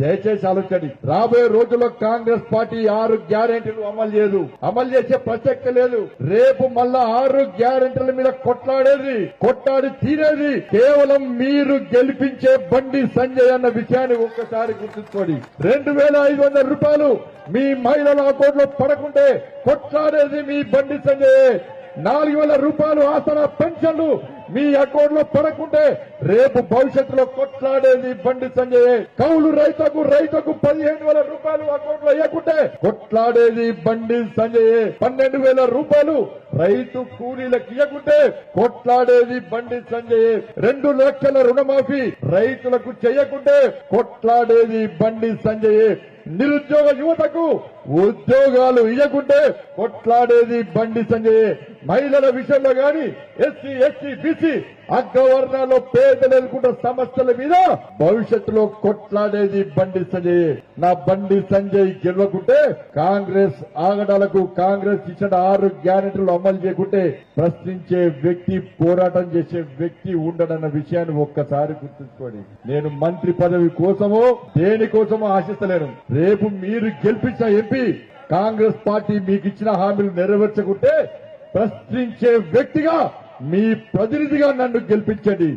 దయచేసి ఆలోచండి రాబోయే రోజుల్లో కాంగ్రెస్ పార్టీ ఆరు గ్యారెంటీలు అమలు చేయదు. అమలు చేసే ప్రసక్తి లేదు. రేపు మళ్ళా ఆరు గ్యారెంటీల మీద కొట్లాడేది కొట్లాడి తీరేది. కేవలం మీరు గెలిపించే బండి సంజయ్ అన్న విషయాన్ని ఒక్కసారి గుర్తుంచుకోండి. రెండు వేల ఐదు వందల రూపాయలు మీ మహిళల అకౌంట్లో పడకుంటే కొట్లాడేది మీ బండి సంజయ్. నాలుగు వేల రూపాయలు ఆసన పెన్షన్లు మీ అకౌంట్లో పడకుంటే రేపు భవిష్యత్తులో కొట్లాడేది బండి సంజయ్. కౌలు రైతుకు రైతుకు పదిహేను వేల రూపాయలు అకౌంట్లో వేయకుంటే కొట్లాడేది బండి సంజయ్. పన్నెండు వేల రూపాయలు రైతు కూలీలకు ఇవ్వకుంటే కొట్లాడేది బండి సంజయ్. రెండు లక్షల రుణమాఫీ రైతులకు చేయకుంటే కొట్లాడేది బండి సంజయ్. నిరుద్యోగ యువతకు ఉద్యోగాలు ఇవ్వకుంటే కొట్లాడేది బండి సంజయ్. మహిళల విషయంలో గాని ఎస్సీ ఎస్సీ బీసీ అగ్రవర్ణాల్లో పేదలు ఎదుర్కొంటున్న సమస్యల మీద భవిష్యత్తులో కొట్లాడేది బండి సంజయ్. నా బండి సంజయ్ గెలవకుంటే కాంగ్రెస్ ఆగడాలకు కాంగ్రెస్ ఇచ్చిన ఆరు గ్యారెంటీలు అమలు చేయకుంటే ప్రశ్నించే వ్యక్తి పోరాటం చేసే వ్యక్తి ఉండడన్న విషయాన్ని ఒక్కసారి గుర్తుంచుకోండి. నేను మంత్రి పదవి కోసమో దేనికోసమో ఆశిస్తలేను. రేపు మీరు గెలిపించిన ఎంపీ కాంగ్రెస్ పార్టీ మీకు ఇచ్చిన హామీలు నెరవేర్చకుంటే ప్రశ్నించే వ్యక్తిగా మీ ప్రతినిధిగా నన్ను గెలిపించండి.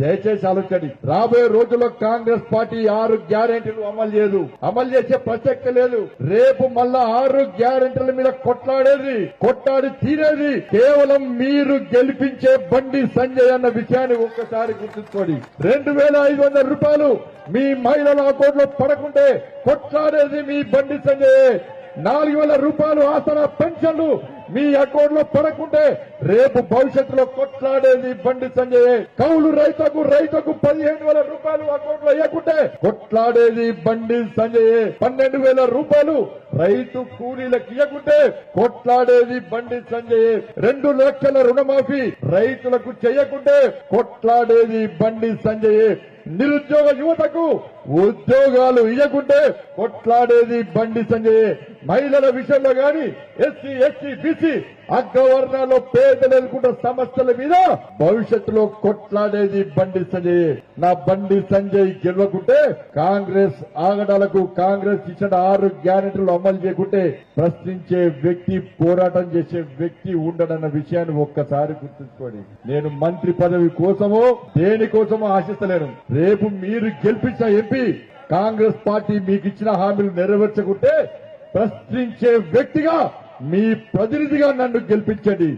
దయచేసి ఆలోచండి రాబోయే రోజుల్లో కాంగ్రెస్ పార్టీ ఆరు గ్యారెంటీలు అమలు చేయదు. అమలు చేసే ప్రసక్తి లేదు. రేపు మళ్ళా ఆరు గ్యారెంటీల మీద కొట్లాడేది కొట్లాడి తీరేది. కేవలం మీరు గెలిపించే బండి సంజయ్ అన్న విషయాన్ని ఒక్కసారి గుర్తుంచుకోండి. రెండు వేల ఐదు వందల రూపాయలు మీ మహిళల అకౌంట్లో పడకుంటే కొట్లాడేది మీ బండి సంజయ్. నాలుగు వేల రూపాయలు ఆసన పెన్షన్లు మీ అకౌంట్లో పడకుంటే రేపు భవిష్యత్తులో కొట్లాడేది బండి సంజయ్. కౌలు రైతుకు రైతుకు పదిహేను వేల రూపాయలు అకౌంట్లో వేయకుంటే కొట్లాడేది బండి సంజయ్. పన్నెండు వేల రూపాయలు రైతు కూలీలకు ఇవ్వకుంటే కొట్లాడేది బండి సంజయ్. రెండు లక్షల రుణమాఫీ రైతులకు చేయకుంటే కొట్లాడేది బండి సంజయ్. నిరుద్యోగ యువతకు ఉద్యోగాలు ఇవ్వకుంటే కొట్లాడేది బండి సంజయ్. మహిళల విషయంలో గాని ఎస్సీ ఎస్సీ బీసీ అగ్రవర్ణాల్లో పేదలు ఎదుర్కొంటున్న సమస్యల మీద భవిష్యత్తులో కొట్లాడేది బండి సంజయ్. నా బండి సంజయ్ గెలవకుంటే కాంగ్రెస్ ఆగడాలకు కాంగ్రెస్ ఇచ్చిన ఆరు గ్యారెంటీలు అమలు చేయకుంటే ప్రశ్నించే వ్యక్తి పోరాటం చేసే వ్యక్తి ఉండడన్న విషయాన్ని ఒక్కసారి గుర్తుంచుకోండి. నేను మంత్రి పదవి కోసమో దేనికోసమో ఆశిస్తలేను. రేపు మీరు గెలిపించిన ఎంపీ కాంగ్రెస్ పార్టీ మీకు ఇచ్చిన హామీలు నెరవేర్చకుంటే ప్రశ్నించే వ్యక్తిగా మీ ప్రతినిధిగా నన్ను గెలిపించండి.